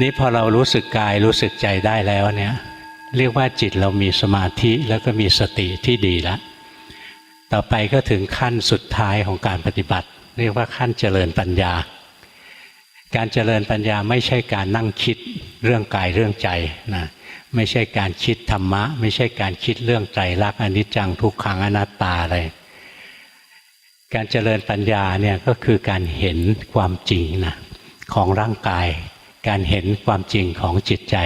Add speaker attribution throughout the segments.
Speaker 1: นี่พอเรารู้สึกกายรู้สึกใจได้แล้วเนี่ยเรียกว่าจิตเรามีสมาธิแล้วก็มีสติที่ดีแล้วต่อไปก็ถึงขั้นสุดท้ายของการปฏิบัติ เรียกว่าขั้นเจริญปัญญา การเจริญปัญญาไม่ใช่การนั่งคิดเรื่องกายเรื่องใจนะไม่ใช่การคิดธรรมะ ไม่ใช่การคิดเรื่องใจรักอนิจจังทุกขังอนัตตาอะไรการเจริญปัญญาเนี่ยก็คือการเห็นความจริงนะของร่างกาย การเห็นความจริงของจิตใจ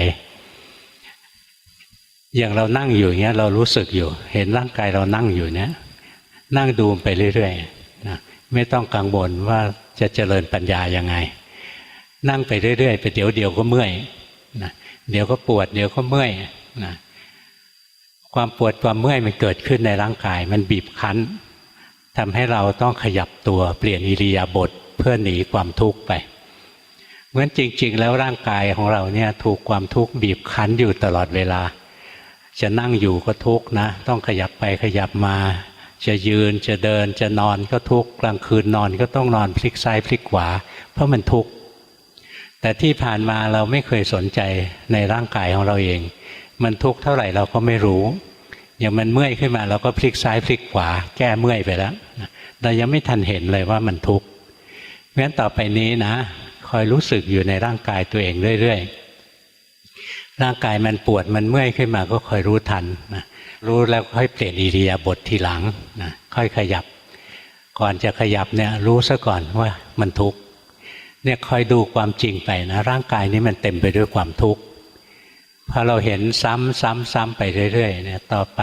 Speaker 1: อย่างเรานั่งอยู่เนี้ยเรารู้สึกอยู่ เห็นร่างกายเรานั่งอยู่เนี้ยนั่งดูไปเรื่อยๆนะไม่ต้องกังวลว่าจะเจริญปัญญายังไง นั่งไปเรื่อยๆไปเดี๋ยวเดียวก็เมื่อยนะเดี๋ยวก็ปวดเดี๋ยวก็เมื่อยนะความปวดความเมื่อยมันเกิดขึ้นในร่างกาย มันบีบคั้นทำให้เราต้องขยับตัวเปลี่ยนอิริยาบถเพื่อหนีความทุกข์ไป เพราะฉะนั้นจริง ๆ แล้วร่างกายของเราเนี่ยถูกความทุกข์บีบคั้นอยู่ตลอดเวลา จะนั่งอยู่ก็ทุกข์นะ ต้องขยับไปขยับมา จะยืนจะเดินจะนอนก็ทุกข์กลางคืนนอนก็ต้องนอนพลิกซ้ายพลิกขวา เพราะมันทุกข์แต่ที่ผ่านมาเราไม่เคยสนใจในร่างกายของเราเอง มันทุกข์เท่าไหร่เราก็ไม่รู้ อย่างมันเมื่อยขึ้นมาเราก็พลิกซ้ายพลิกขวา แก้เมื่อยไปแล้วเรายังไม่ทันเห็นเลยว่ามันทุกข์เพราะฉะนั้นต่อไปนี้นะ คอยรู้สึกอยู่ในร่างกายตัวเองเรื่อยๆ ร่างกายมันปวดมันเมื่อยขึ้นมาก็คอยรู้ทันนะรู้แล้วค่อยเปลี่ยนอิริยาบถทีหลังนะค่อยขยับ ก่อนจะขยับเนี่ยรู้ซะก่อนว่ามันทุกข์เนี่ยคอยดูความจริงไปนะร่างกายนี้มันเต็มไปด้วยความทุกข์พอเราเห็นซ้ำซ้ำซ้ำไปเรื่อยๆเนี่ยต่อไป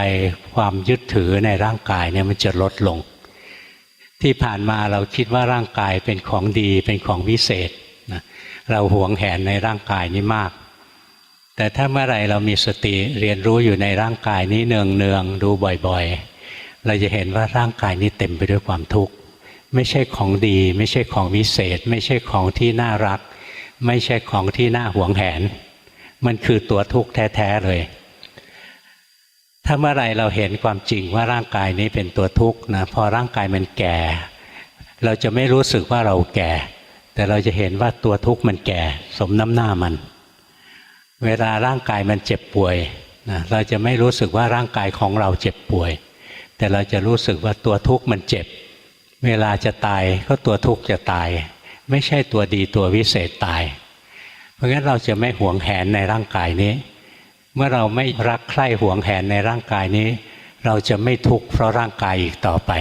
Speaker 1: ความยึดถือในร่างกายเนี่ยมันจะลดลง ที่ผ่านมาเราคิดว่าร่างกายเป็นของดีเป็นของวิเศษ เราหวงแหนในร่างกายนี้มาก แต่ถ้าเมื่อไรเรามีสติเรียนรู้อยู่ในร่างกายนี้เนืองเนืองๆดูบ่อยๆ เราจะเห็นว่าร่างกายนี้เต็มไปด้วยความทุกข์ไม่ใช่ของดี ไม่ใช่ของวิเศษ ไม่ใช่ของที่น่ารัก ไม่ใช่ของที่น่าหวงแหน มันคือตัวทุกข์แท้ๆเลยถ้าเมื่อไรเราเห็นความจริงว่าร่างกายนี้เป็นตัวทุกข์นะพอร่างกายมันแก่ เราจะไม่รู้สึกว่าเราแก่ แต่เราจะเห็นว่าตัวทุกข์มันแก่ สมน้ำหน้ามัน เวลาร่างกายมันเจ็บป่วยนะเราจะไม่รู้สึกว่าร่างกายของเราเจ็บป่วย แต่เราจะรู้สึกว่าตัวทุกข์มันเจ็บ เวลาจะตายก็ตัวทุกข์จะตาย ไม่ใช่ตัวดีตัววิเศษตาย เพราะงั้นเราจะไม่หวงแหนในร่างกายนี้ เมื่อเราไม่รักใคร่หวงแหนในร่างกายนี้ เราจะไม่ทุกข์เพราะร่างกายอีกต่อไป